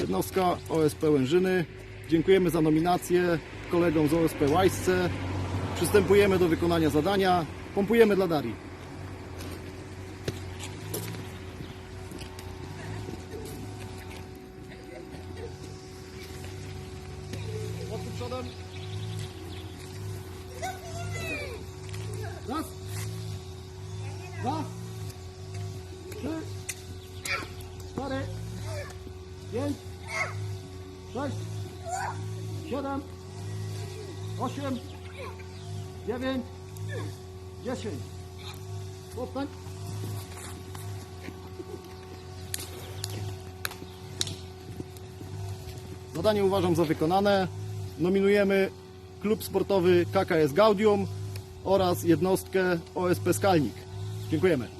Jednostka OSP Łężyny. Dziękujemy za nominację kolegom z OSP Łajsce. Przystępujemy do wykonania zadania. Pompujemy dla Darii. Mocno przodem. Pięć. Sześć. Siedem. Osiem. Dziewięć. Dziesięć. Powstań. Zadanie uważam za wykonane. Nominujemy klub sportowy KKS Gaudium oraz jednostkę OSP Skalnik. Dziękujemy.